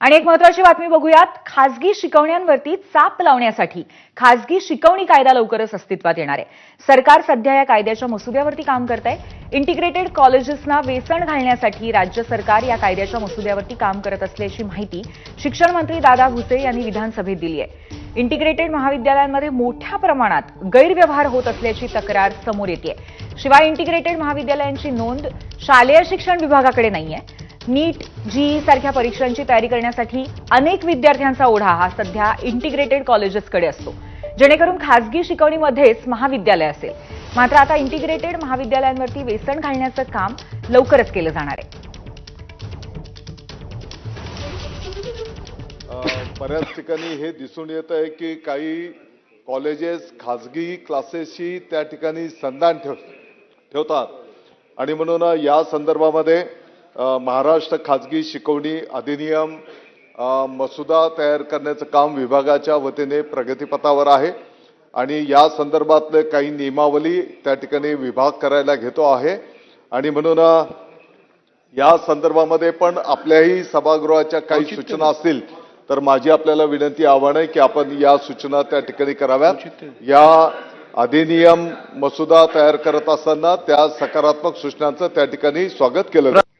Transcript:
आणि एक महत्वाची बातमी बघूयात. खासगी शिकवण्यांवरती चाप लावण्यासाठी खासगी शिकवणी कायदा लवकरच अस्तित्वात येणार आहे. सरकार सध्या या कायद्याच्या मसुद्यावरती काम करत आहे इंटिग्रेटेड कॉलेजेसना वेसण घालण्यासाठी राज्य सरकार या कायद्याच्या मसुद्यावरती काम करत असल्याची माहिती शिक्षण मंत्री दादा भुसे यांनी विधानसभेत दिली आहे. इंटिग्रेटेड महाविद्यालयांमध्ये मोठ्या प्रमाणात गैरव्यवहार होत असल्याची तक्रार समोर येते शिवाय इंटिग्रेटेड महाविद्यालयांची नोंद शालेय शिक्षण विभागाकडे नाहीये. नीट जी सारख्या परीक्षांची तयारी करण्यासाठी अनेक विद्यार्थ्यांचा ओढा हा सध्या इंटिग्रेटेड कॉलेजेसकडे असतो. जेणेकरून खासगी शिकवणीमध्येच महाविद्यालय असेल. मात्र आता इंटिग्रेटेड महाविद्यालयांवरती वेसण घालण्याचं काम लवकरच केलं जाणार आहे. बऱ्याच ठिकाणी हे दिसून येत आहे की काही कॉलेजेस खाजगी क्लासेसशी त्या ठिकाणी संधान ठेव ठेवतात. आणि म्हणून या संदर्भामध्ये महाराष्ट्र खाजगी शिकवणी अधिनियम मसुदा तयार करण्याचं काम विभागाच्या वतीने प्रगतीपथावर आहे. आणि या संदर्भातले काही नियमावली त्या ठिकाणी विभाग करायला घेतो आहे. आणि म्हणून या संदर्भामध्ये पण आपल्याही सभागृहाच्या काही सूचना असतील तर माझी आपल्याला विनंती आव्हान आहे की आपण या सूचना त्या ठिकाणी कराव्यात. या अधिनियम मसुदा तयार करत असताना त्या सकारात्मक सूचनांचं त्या ठिकाणी स्वागत केलं जाईल